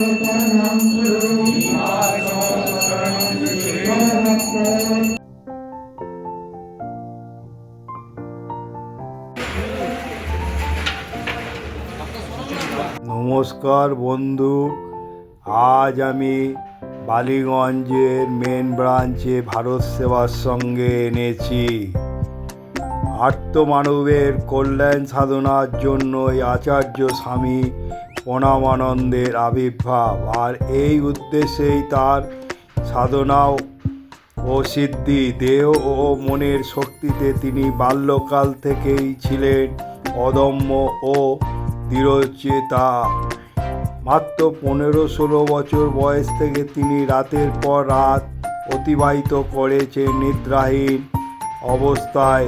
নমস্কার বন্ধু, আজ আমি বালিগঞ্জের মেন ব্রাঞ্চে ভারত সেবার সঙ্গে এনেছি। আত্মমানবের কল্যাণ সাধনার জন্য এই আচার্য স্বামী প্রণামানন্দের আবির্ভাব, আর এই উদ্দেশ্যেই তার সাধনা ও সিদ্ধি, দেহ ও মনের শক্তিতে তিনি বাল্যকাল থেকেই ছিলেন অদম্য ও দৃঢ়চেতা। মাত্র পনেরো ষোলো বছর বয়স থেকে তিনি রাতের পর রাত অতিবাহিত করেছেন নিদ্রাহীন অবস্থায়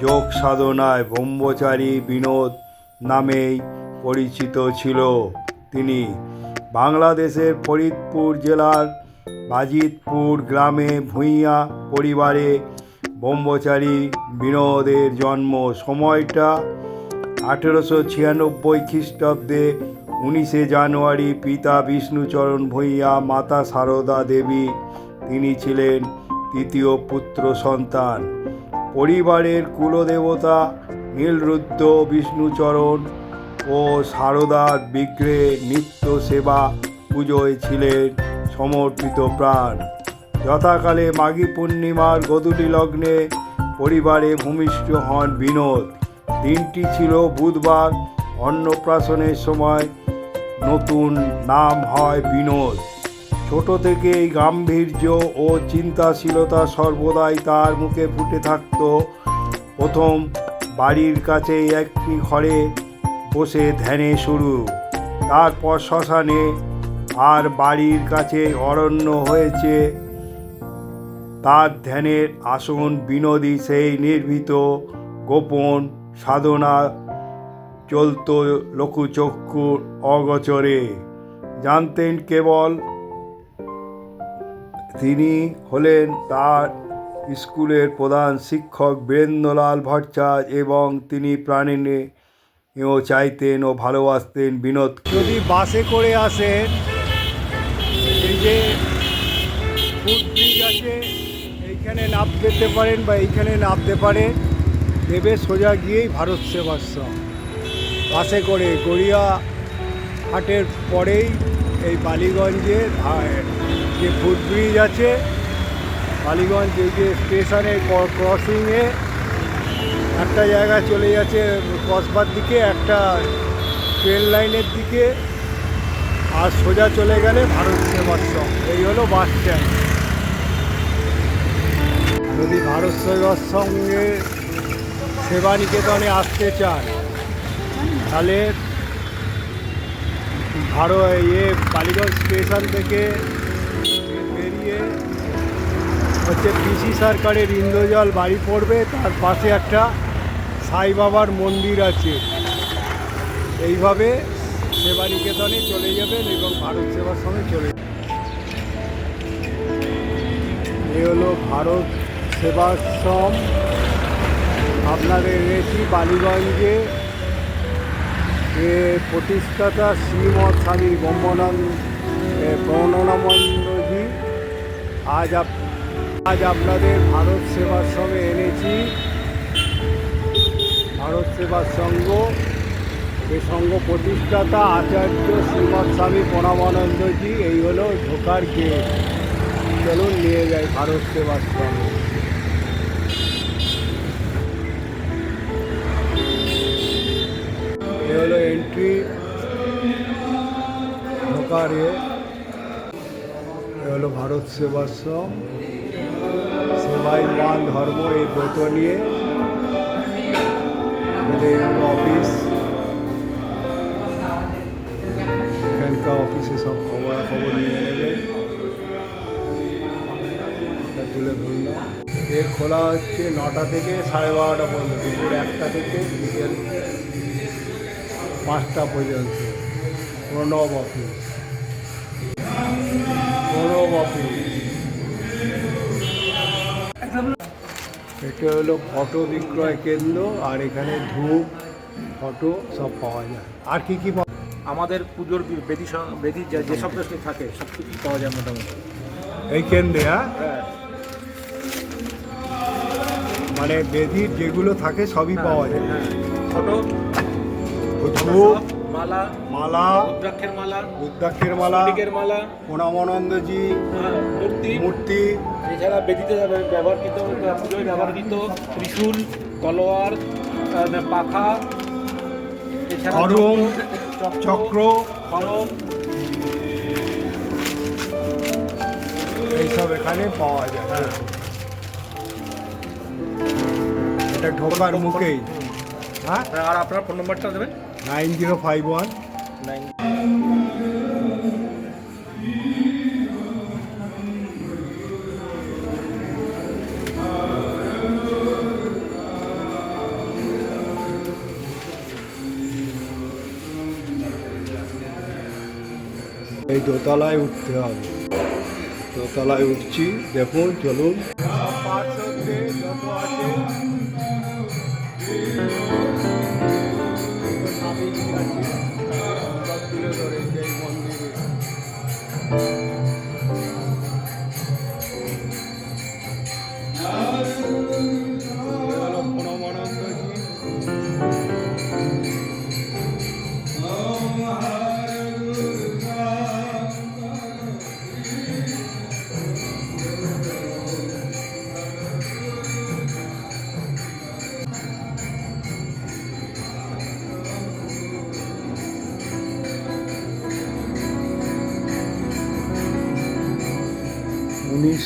যোগ সাধনায় ব্রহ্মচারী বিনোদ নামেই পরিচিত ছিল তিনি। বাংলাদেশের ফরিদপুর জেলার বাজিতপুর গ্রামে ভূঁইয়া পরিবারে ব্রহ্মচারী বিনোদের জন্ম। সময়টা আঠেরোশো ছিয়ানব্বই খ্রিস্টাব্দে উনিশে জানুয়ারি পিতা বিষ্ণুচরণ ভূঁইয়া, মাতা সারদা দেবী, তিনি ছিলেন তৃতীয় পুত্র সন্তান। পরিবারের কুলদেবতা নীলরুদ্র বিষ্ণুচরণ ও সারদার বিগ্রে নিত্য সেবা পুজোয় ছিলেন সমর্পিত প্রাণ। যথাকালে মাঘী পূর্ণিমার গধূলি লগ্নে পরিবারে ভূমিষ্ঠ হন বিনোদ। দিনটি ছিল বুধবার, অন্নপ্রাশনের সময় নতুন নাম হয় বিনোদ। ছোট থেকেই গাম্ভীর্য ও চিন্তাশীলতা সর্বদাই তার মুখে ফুটে থাকত। প্রথম বাড়ির কাছেই একটি ঘরে বসে ধ্যানে শুরু। তারপর শ্মশানে আর বাড়ির কাছে অরণ্য হয়েছে। তার ধ্যানের আসন বিনোদী সেই নির্ভীত, গোপন সাধনা চলত লঘুচক্ষুর অগচরে। জানতেন কেবল তিনি হলেন তার স্কুলের প্রধান শিক্ষক বীরেন্দ্রলাল ভট্টাচার্য এবং তিনি প্রাণীনে ও চাইতেন ও ভালোবাসতেন বিনোদ। যদি বাসে করে আসেন, এই যে আছে, এইখানে নাম দিতে পারেন বা এইখানে নামতে পারেন, দেবে সোজা গিয়েই ভারত সেবাশ্রম। বাসে করে গড়িয়া হাটের পরেই এই বালিগঞ্জের যে ফুটব্রিজ আছে, বালিগঞ্জ এই যে স্টেশনের ক্রসিংয়ে একটা জায়গা চলে যাচ্ছে কসবার দিকে, একটা ট্রেন লাইনের দিকে, আর সোজা চলে গেলে ভারত সেবাশ্রম এই হলো বাস স্ট্যান্ড। যদি ভারত সেবাশ্রমে সেবা নিকেতনে আসতে চান, তাহলে ভারত ইয়ে বালিগঞ্জ স্টেশন থেকে বেরিয়ে হচ্ছে পিসি সরকারের ইন্দ্রজল বাড়ি পড়বে তার পাশে একটা সাই বাবার মন্দির আছে। এইভাবে সেবা নিকেতনে চলে যাবেন এবং ভারত সেবাশ্রমে চলে যাবেন। এ হলো ভারত সেবাশ্রম আপনাদের এনেছি বালিগঞ্জে প্রতিষ্ঠাতা শ্রীমৎ স্বামী ব্রহ্মানন্দ এ, প্রণনানন্দজি আজ আপ আজ আপনাদের ভারত সেবাশ্রমে এনেছি। ভারত সেবার সংঘ এই সংঘ প্রতিষ্ঠাতা আচার্য শ্রীমৎ স্বামী প্রণবানন্দজি এই হলো ঢোকার গেট। চলুন নিয়ে যাই ভারত সেবাশ্রমে এ হলো এন্ট্রি ঢোকার এ। এ হলো ভারত সেবাশ্রম সেবাই মান ধর্ম এই ব্রত নিয়ে হলো অফিস। এখানকার অফিসে সব খবর খবর নিয়ে নেবে তুলে ধরলাম। এর খোলা হচ্ছে নটা থেকে সাড়ে বারোটা পর্যন্ত, দুপুর একটা থেকে বিকেল পাঁচটা পর্যন্ত। প্রণব অফিস। প্রণব অফিস। এটা হলো ফটো বিক্রয় কেন্দ্র আর এখানে ধূপ ফটো সব পাওয়া যায়। আর কি কি আমাদের পুজোর বেদি বেদি যে- যেসব কিছু থাকে সব কিছুই পাওয়া যায় মোটামুটি। এই কেন্দ্রে হ্যাঁ? হ্যাঁ। মানে বেদির যেগুলো থাকে সবই পাওয়া যায়। ফটো ধূপ মালা মালা রুদ্রাক্ষের মালা রুদ্রাক্ষের মালা মালা। প্রণামানন্দজি হ্যাঁ, মূর্তি। মূর্তি এছাড়া বেদিতে যাবে- ব্যবহৃত পুজোয় ব্যবহৃত ত্রিশূল তলোয়ার পাখা এছাড়া খড়ম, চক্র- খড়ম। এইসব এখানে পাওয়া যায় হ্যাঁ। এটা ঢোকার মুখেই হ্যাঁ আর আপনার ফোন নাম্বারটা দেবেন? Nine zero five one. Nine এই দোতলায় উঠতে হবে। দোতলায় উঠছি দেখুন চলুন।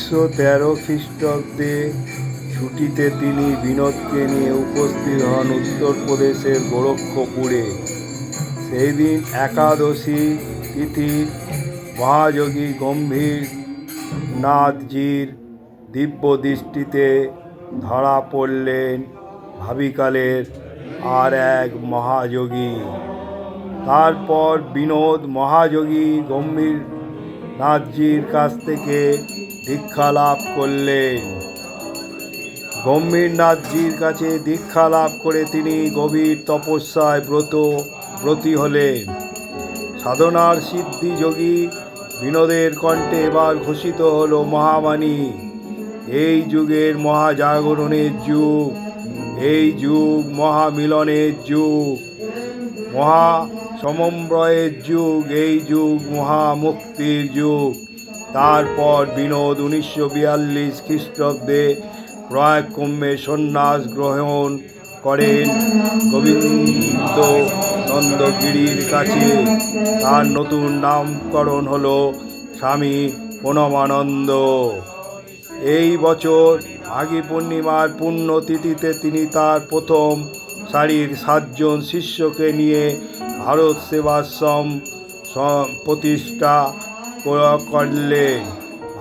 উনিশশো তেরো খ্রিস্টাব্দে ছুটিতে তিনি বিনোদকে নিয়ে উপস্থিত হন উত্তরপ্রদেশের গোরক্ষপুরে। সেই দিন একাদশী তিথি মহাযোগী গম্ভীর নাথজির দিব্য দৃষ্টিতে ধরা পড়লেন ভাবিকালের আর এক মহাযোগী। তারপর বিনোদ মহাযোগী গম্ভীর নাথজির কাছ থেকে দীক্ষা লাভ করলেন গম্ভীরনাথজির কাছে দীক্ষা লাভ করে তিনি গভীর তপস্যায় ব্রত, ব্রতী হলেন। সাধনার সিদ্ধি যোগী বিনোদের কণ্ঠে এবার ঘোষিত হল মহাবাণী। এই যুগের মহাজাগরণের যুগ, এই যুগ মহামিলনের যুগ মহা সমন্বয়ের যুগ, এই যুগ মহামুক্তির যুগ। তারপর বিনোদ উনিশশো বিয়াল্লিশ খ্রিস্টাব্দে প্রয়াগকুম্ভে সন্ন্যাস গ্রহণ করেন। গোবিন্দ নন্দগিরির কাছে। তার নতুন নামকরণ হল স্বামী প্রণমানন্দ এই বছর মাঘী পূর্ণিমার পুণ্যতিথিতে তিনি তার প্রথম সারির সাতজন শিষ্যকে নিয়ে ভারত সেবাশ্রম প্রতিষ্ঠা করলেন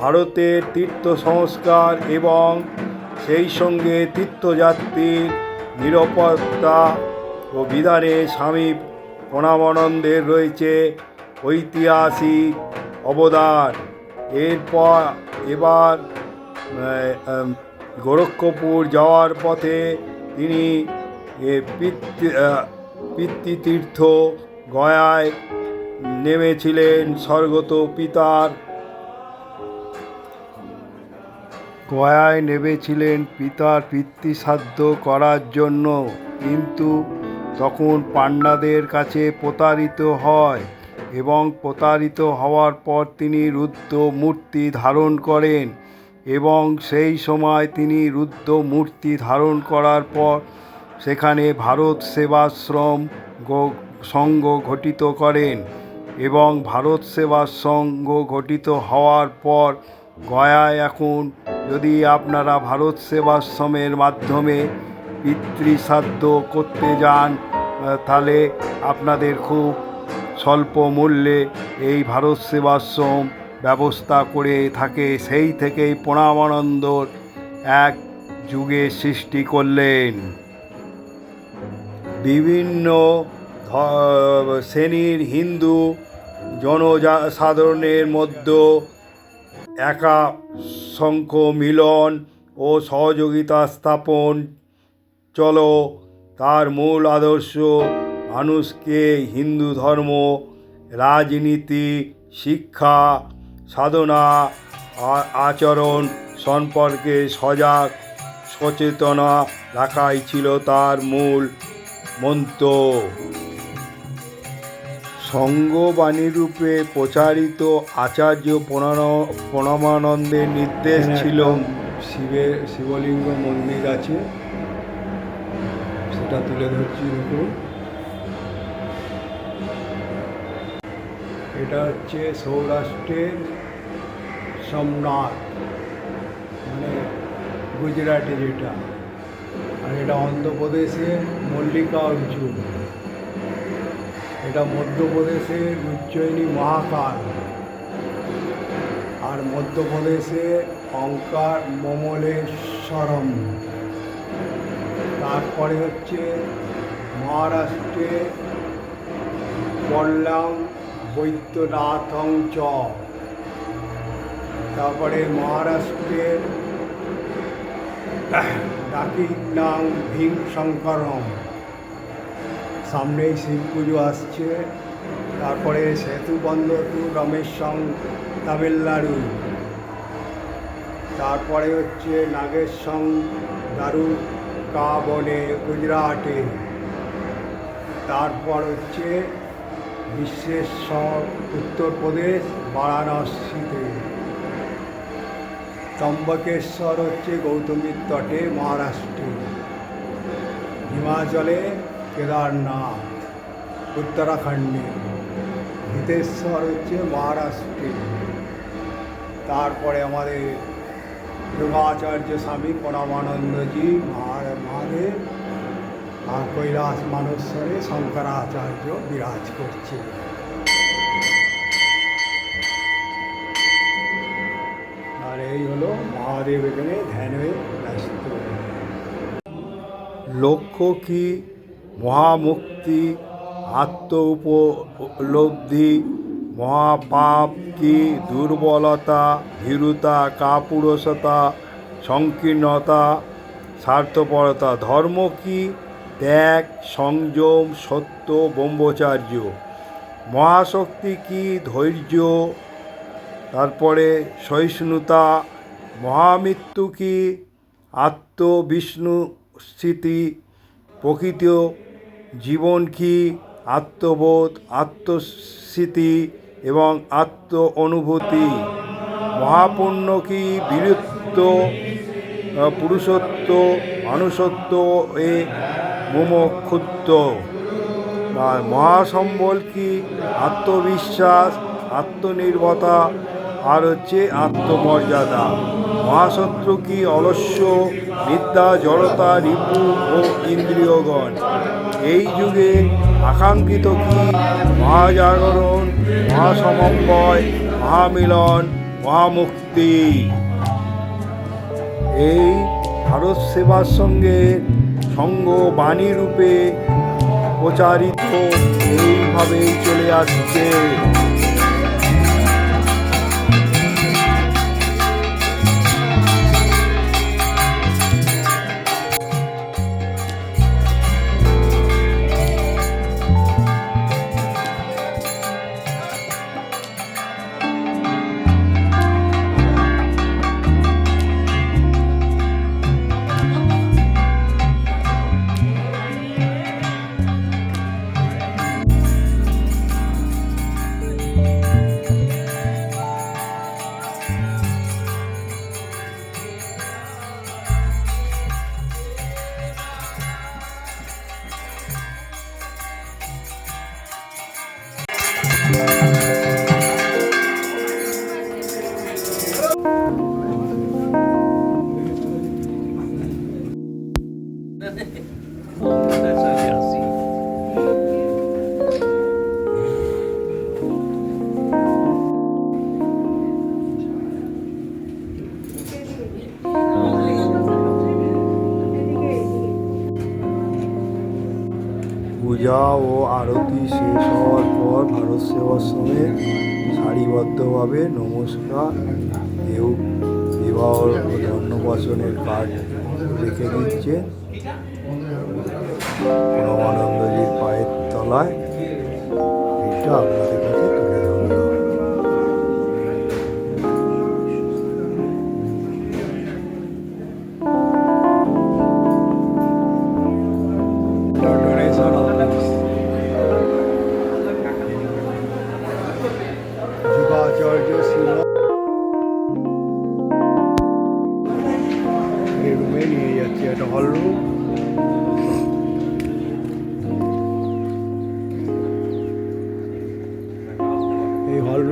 ভারতের তীর্থ সংস্কার এবং সেই সঙ্গে তীর্থযাত্রীর নিরাপত্তা ও বিধানে স্বামী প্রণবানন্দের রয়েছে ঐতিহাসিক অবদান। এরপর এবার গোরক্ষপুর যাওয়ার পথে তিনি পিতৃ পিতৃতীর্থ গয়ায় নেমেছিলেন স্বর্গত পিতার। গয়ায় নেমেছিলেন পিতার পিতৃসাধ্য করার জন্য। কিন্তু তখন পাণ্ডাদের কাছে প্রতারিত হয় এবং প্রতারিত হওয়ার পর তিনি রুদ্র মূর্তি ধারণ করেন এবং সেই সময় তিনি রুদ্র মূর্তি ধারণ করার পর সেখানে ভারত সেবাশ্রম সংঘ গঠিত করেন। এবং ভারত সেবা সংঘ গঠিত হওয়ার পর গয়ায় এখন যদি আপনারা ভারত সেবাশ্রমের মাধ্যমে পিতৃসাধ্য করতে যান তাহলে আপনাদের খুব স্বল্প মূল্যে এই ভারত সেবাশ্রম ব্যবস্থা করে থাকে। সেই থেকেই প্রণামানন্দর এক যুগে সৃষ্টি করলেন। বিভিন্ন শ্রেণির হিন্দু জনসাধারণের মধ্যে একা শঙ্খ মিলন ও সহযোগিতা স্থাপন। চলো, তার মূল আদর্শ, মানুষকে হিন্দু ধর্ম, রাজনীতি, শিক্ষা, সাধনা আচরণ সম্পর্কে সজাগ, সচেতনা রাখাই ছিল তার মূল মন্ত্র। সঙ্গবাণী রূপে প্রচারিত আচার্য প্রণমানন্দের নির্দেশ ছিল শিবের শিবলিঙ্গ মন্দির আছে। সেটা তুলে ধরছি দেখুন। এটা হচ্ছে সৌরাষ্ট্রের সোমনাথ মানে গুজরাটে যেটা। আর এটা অন্ধ্রপ্রদেশে মল্লিকা অর্জুন। এটা মধ্যপ্রদেশের উজ্জয়িনী মহাকাল। আর মধ্যপ্রদেশে অঙ্কার মমলেশ্বরম। তারপরে হচ্ছে মহারাষ্ট্রে বল্লাম বৈদ্যনাথং চ। তারপরে মহারাষ্ট্রের ডাকিনাং ভীম শঙ্করম সামনেই শিব পুজো আসছে, তারপরে সেতু বন্ধ টু রমেশং তামিলনাড়ু। তারপরে হচ্ছে নাগেশং দারু কাবনে গুজরাটে। তারপর হচ্ছে বিশ্বেশ্বর উত্তরপ্রদেশ বারাণসীতে। ত্রম্বকেশ্বর হচ্ছে গৌতমীর তটে, মহারাষ্ট্রে। হিমাচলে কেদারনাথ, উত্তরাখণ্ডে। হিতেশ্বর হচ্ছে মহারাষ্ট্রে। তারপরে আমাদের যোগাচার্য স্বামী পরমানন্দজি মহাদেব, আর কৈলাস মানসরে শঙ্করাচার্য বিরাজ করছে। আর এই হলো মহাদেব এখানে ধ্যানে ব্যস্ত। লক্ষ্য কি? মহামুক্তি আত্ম উপলব্ধি মহাপাপ কি দুর্বলতা, ভীরুতা, কাপুরুষতা, সংকীর্ণতা, স্বার্থপরতা, ধর্ম কি ত্যাগ, সংযম, সত্য, ব্রহ্মচার্য? মহাশক্তি কি ধৈর্য? তারপরে সহিষ্ণুতা, মহামৃত্যু কি আত্মবিষ্ণু স্থিতি? প্রকৃত জীবন কি আত্মবোধ আত্মস্মৃতি এবং আত্ম অনুভূতি মহাপুণ্য কি বীরত্ব পুরুষত্ব, মানুষত্ব এ মুমক্ষুত্ব আর মহাসম্বল কি আত্মবিশ্বাস আত্মনির্ভরতা আর হচ্ছে আত্মমর্যাদা? মহাশত্রু কি অলস্য, বিদ্যা, জড়তা, রিপু ও ইন্দ্রিয়গণ? এই যুগে আকাঙ্ক্ষিত কি? মহাজাগরণ, মহাসমন্বয়, মহামিলন, মহামুক্তি। এই ভারত সেবার সঙ্গে সঙ্গ বাণী রূপে প্রচারিত এইভাবেই চলে আসছে। পূজা ও আরতি শেষ হওয়ার পর ভারত সেবাশ্রমে সারিবদ্ধভাবে নমস্কার কেউ বিবাহ ধন্যবাসনের কার্ড রেখে দিচ্ছে।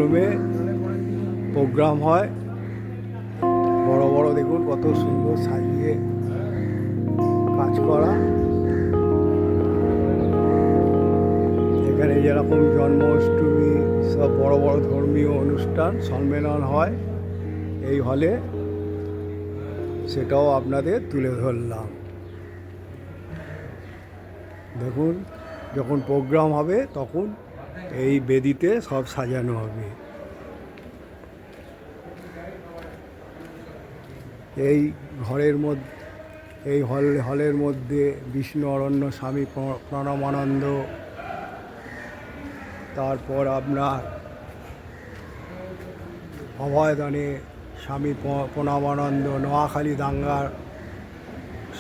রুমে প্রোগ্রাম হয়। বড় বড় দেখুন কত সুন্দর সাজিয়ে কাজ করা। এখানে যেরকম জন্মাষ্টমী, সব বড় বড় ধর্মীয় অনুষ্ঠান, সম্মেলন হয়, এই হলে সেটাও আপনাদের তুলে ধরলাম। দেখুন, যখন প্রোগ্রাম হবে, তখন এই বেদিতে সব সাজানো হবে। এই ঘরের মধ্যে, এই হল, হলের মধ্যে বিষ্ণু, অরণ্য, স্বামী, প্র- প্রণবানন্দ, তারপর আপনার অভয়দানে স্বামী প- প্রণবানন্দ, নোয়াখালী, দাঙ্গার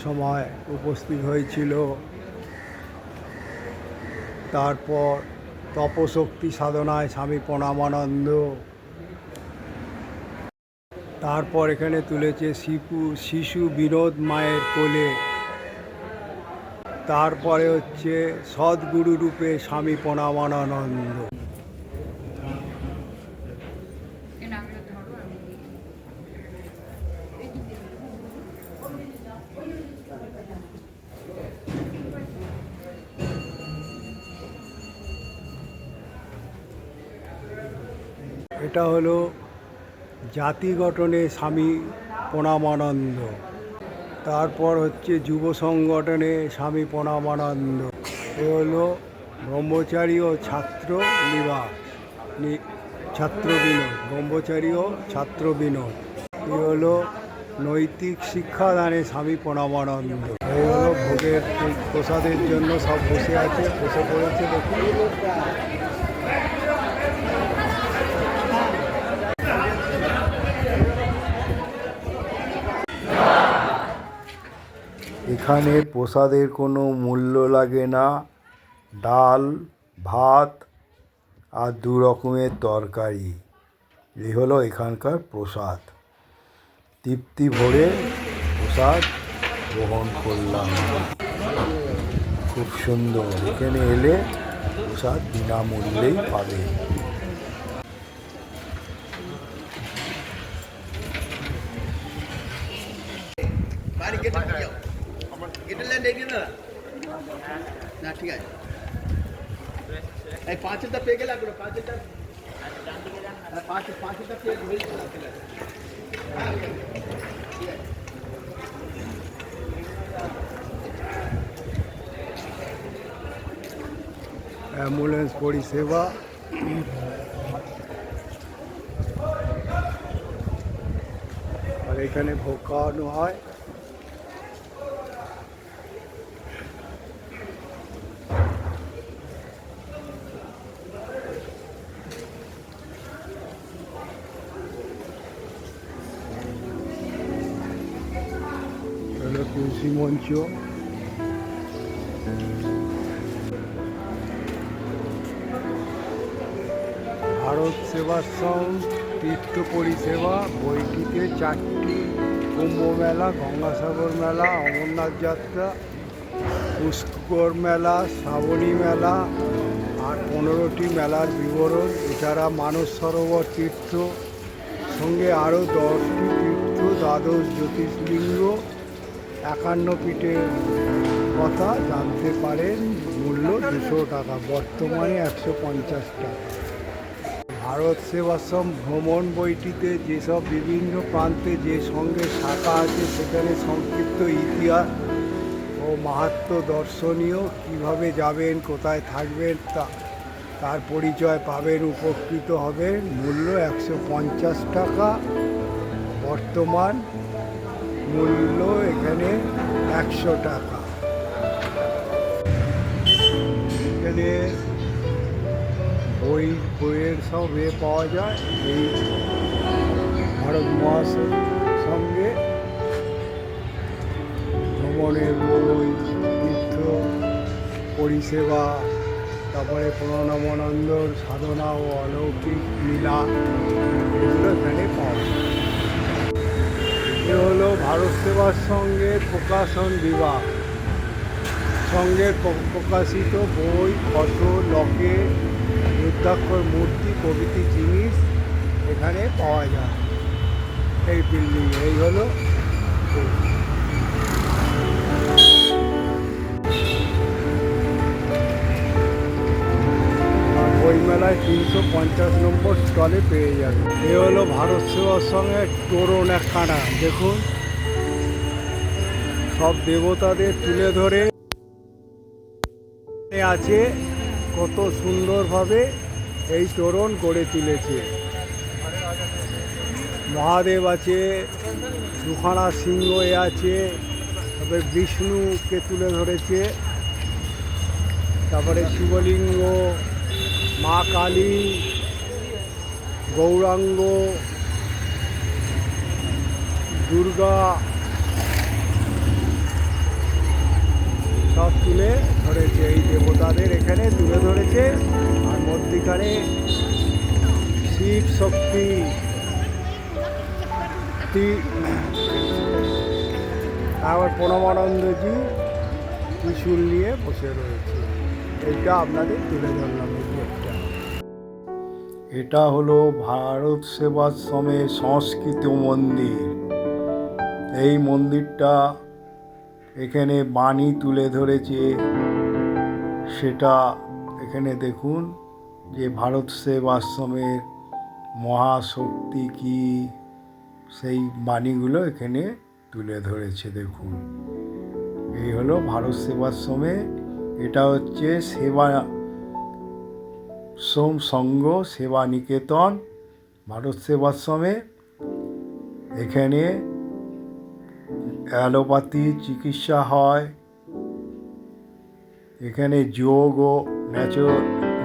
সময় উপস্থিত হয়েছিল। তারপর তপশক্তি সাধনায় স্বামী প্রণামানন্দ। তারপর এখানে তুলেছে শিশু শিশু বিনোদ মায়ের কোলে। তারপরে হচ্ছে সদ্গুরু রূপে স্বামী প্রণবানন্দ এটা হলো জাতি গঠনে স্বামী প্রণামানন্দ। তারপর হচ্ছে যুব সংগঠনে স্বামী প্রণামানন্দ। এ হলো ব্রহ্মচারী ও ছাত্র নিবাস। ছাত্র বিনোদ, ব্রহ্মচারী ও ছাত্র বিনোদ। এ হলো নৈতিক শিক্ষাদানে স্বামী প্রণামানন্দ। এই হলো ভোগের প্রসাদের জন্য সব বসে আছে, বসে পড়েছে দেখুন। এখানে প্রসাদের কোনো মূল্য লাগে না। ডাল, ভাত আর দু রকমের তরকারি। এই হলো এখানকার প্রসাদ। তৃপ্তি ভরে প্রসাদ গ্রহণ করলাম। খুব সুন্দর। এখানে এলে প্রসাদ বিনামূল্যেই পাবে। গেটে যাও। গেটের লাইন রেডি না না ঠিক আছে এই পাঁচটা পেয়ে গেলে এগুলো পাঁচটা হ্যাঁ, পাঁচ পাঁচটা পেয়ে হয়ে গেল ঠিক আছে অ্যাম্বুলেন্স পরিষেবা আর এখানে ভোগ খাওয়ানো হয় মঞ্চ ভারত সেবাশ্রম তীর্থ পরিষেবা বইটিতে চারটি কুম্ভ মেলা গঙ্গাসাগর মেলা, অমরনাথ যাত্রা, পুষ্কর মেলা, শ্রাবণী মেলা আর পনেরোটি মেলার বিবরণ। এছাড়া মানস সরোবর তীর্থ, সঙ্গে আরও দশটি তীর্থ, দ্বাদশ জ্যোতির্লিঙ্গ একান্ন পীঠের কথা জানতে পারেন, মূল্য দুশো টাকা, বর্তমানে একশো পঞ্চাশ টাকা। ভারত সেবাশ্রম ভ্রমণ বইটিতে যেসব বিভিন্ন প্রান্তে যে সঙ্গে শাখা আছে, সেখানে সংক্ষিপ্ত ইতিহাস ও মাহাত্ম দর্শনীয়, কীভাবে যাবেন, কোথায় থাকবেন, তা, তার পরিচয় পাবেন, উপকৃত হবেন। মূল্য একশো পঞ্চাশ টাকা। বর্তমান মূল্য এখানে একশো টাকা। এখানে বই, বইয়ের সব এ পাওয়া যায়, এই ভারত মহাসের সঙ্গে। ভ্রমণের বই, তীর্থ, পরিষেবা, তারপরে প্রণামানন্দর সাধনা ও অলৌকিক লীলা, এগুলো এখানে পাওয়া যায়। এ হলো ভারত সেবার সঙ্গে প্রকাশন বিভাগ। সঙ্গে প্রকাশিত বই, ফটো, লকে, রুদ্রাক্ষর মূর্তি, প্রভৃতি জিনিস এখানে পাওয়া যায়। এই বিল্ডিং এই হলো বইমেলায় তিনশো পঞ্চাশ নম্বর স্টলে পেয়ে যাবে। এ হলো ভারত সেবার সঙ্গে তোরণ একখানা দেখুন। সব দেবতাদের তুলে ধরে আছে কত সুন্দরভাবে এই তোরণ গড়ে তুলেছে। মহাদেব আছে, দুখানা সিংহ এ আছে, তারপরে বিষ্ণুকে তুলে ধরেছে, তারপরে শিবলিঙ্গ মা কালী, গৌরাঙ্গ, দুর্গা, সব তুলে ধরেছে। এই দেবতাদের এখানে তুলে ধরেছে। আর মধ্যিখানে শিব শক্তি তারপর প্রণবানন্দজি ত্রিশূল নিয়ে বসে রয়েছে। এইটা আপনাদের তুলে ধরলাম। এটা হলো ভারত সেবাশ্রমের সংস্কৃত মন্দির। এই মন্দিরটা এখানে বাণী তুলে ধরেছে। সেটা এখানে দেখুন যে ভারত সেবাশ্রমের মহাশক্তি কি, সেই বাণীগুলো এখানে তুলে ধরেছে, দেখুন। এই হলো ভারত সেবাশ্রমে, এটা হচ্ছে সেবা সোম সংঘ সেবা নিকেতন, ভারত সেবাশ্রমে এখানে অ্যালোপ্যাথি চিকিৎসা হয়। এখানে যোগ ও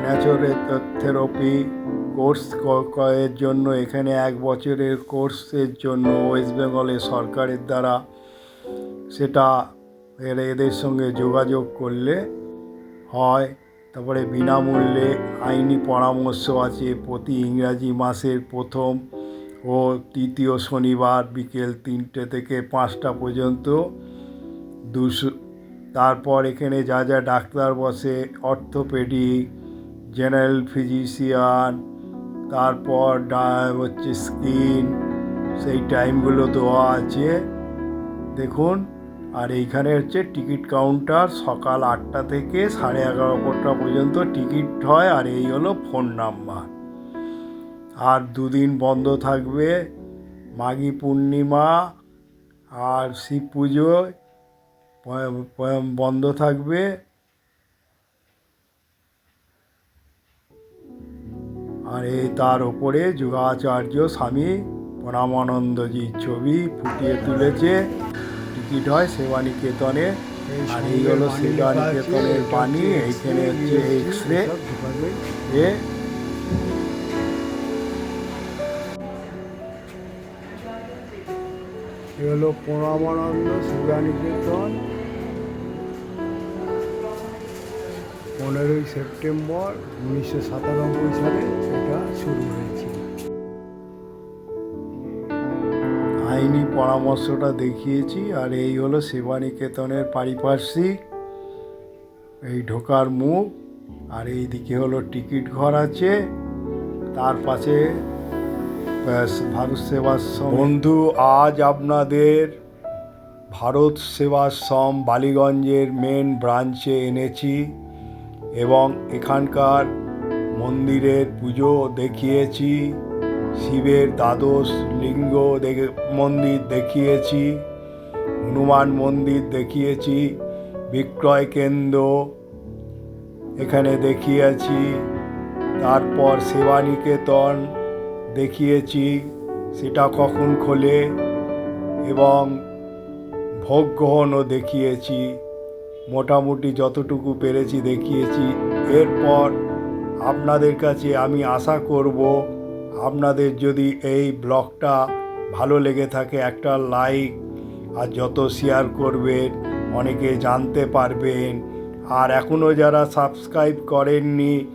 ন্যাচুরোথেরাপি কোর্স এর জন্য, এখানে এক বছরের কোর্সের জন্য ওয়েস্ট বেঙ্গলের সরকারের দ্বারা সেটা এদের সঙ্গে যোগাযোগ করলে হয়। তারপরে বিনামূল্যে আইনি পরামর্শ আছে প্রতি ইংরাজি মাসের প্রথম ও তৃতীয় শনিবার বিকেল তিনটে থেকে পাঁচটা পর্যন্ত। দুশো তারপর এখানে যা যা ডাক্তার বসে, অর্থোপেডিক, জেনারেল ফিজিশিয়ান, তারপর হচ্ছে স্কিন, সেই টাইমগুলো দেওয়া আছে। দেখুন আর এইখানে হচ্ছে টিকিট কাউন্টার সকাল আটটা থেকে সাড়ে এগারোটা পর্যন্ত টিকিট হয়, আর এই হলো ফোন নাম্বার। আর দুদিন বন্ধ থাকবে মাঘী পূর্ণিমা আর শিব পুজোয় প- প- বন্ধ থাকবে। আর এই তার ওপরে যুগাচার্য স্বামী প্রণামানন্দজির ছবি ফুটিয়ে তুলেছে। টিকিট হয় সেবানিকেতনে আর এই হলো সেবানিকেতনের বাণী, এইখানে হচ্ছে এক্স রে এ হলো প্রণামানন্দ শিবানিকেতন পনেরোই সেপ্টেম্বর উনিশশো সাতানব্বই সালে এটা শুরু হয়েছে। আইনি পরামর্শটা দেখিয়েছি আর এই হলো সেবানিকেতনের পারিপার্শ্বিক। এই ঢোকার মুখ আর এই দিকে হলো টিকিট ঘর আছে। তার পাশে ভারত সেবাশ্রম বন্ধু, আজ আপনাদের ভারত সেবাশ্রম বালিগঞ্জের মেন ব্রাঞ্চে এনেছি এবং এখানকার মন্দিরের পুজো দেখিয়েছি। শিবের দ্বাদশ লিঙ্গ দেখে মন্দির দেখিয়েছি, হনুমান মন্দির দেখিয়েছি, বিক্রয় কেন্দ্র এখানে দেখিয়েছি, তারপর সেবানিকেতন দেখিয়েছি, সেটা কখন খোলে এবং ভোগ গ্রহণও দেখিয়েছি, মোটামুটি যতটুকু পেরেছি দেখিয়েছি। এরপর আপনাদের কাছে আমি আশা করব আপনাদের যদি এই ব্লগটা ভালো লেগে থাকে, একটা লাইক আর যত শেয়ার করবেন, অনেকে জানতে পারবেন। আর এখনও যারা সাবস্ক্রাইব করেননি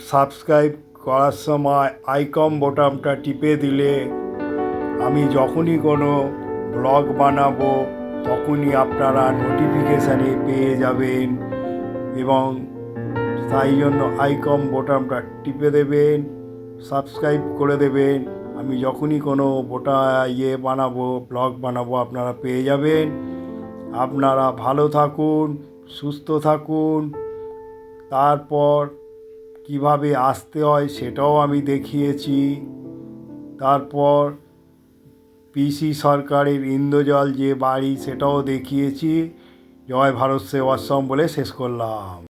সাবস্ক্রাইব করার সময় আইকম বোটামটা টিপে দিলে আমি যখনই কোনো ব্লগ বানাবো, তখনই আপনারা নোটিফিকেশানে পেয়ে যাবেন এবং তাই জন্য আইকম বোটামটা টিপে দেবেন। সাবস্ক্রাইব করে দেবেন। আমি যখনই কোনো বোটা ইয়ে বানাবো, ব্লগ বানাবো, আপনারা পেয়ে যাবেন। আপনারা ভালো থাকুন, সুস্থ থাকুন। তারপর কীভাবে আসতে হয় সেটাও আমি দেখিয়েছি। তারপর পিসি সরকারের ইন্দ্রজল যে বাড়ি সেটাও দেখিয়েছি। জয় ভারত সেবাশ্রম বলে শেষ করলাম।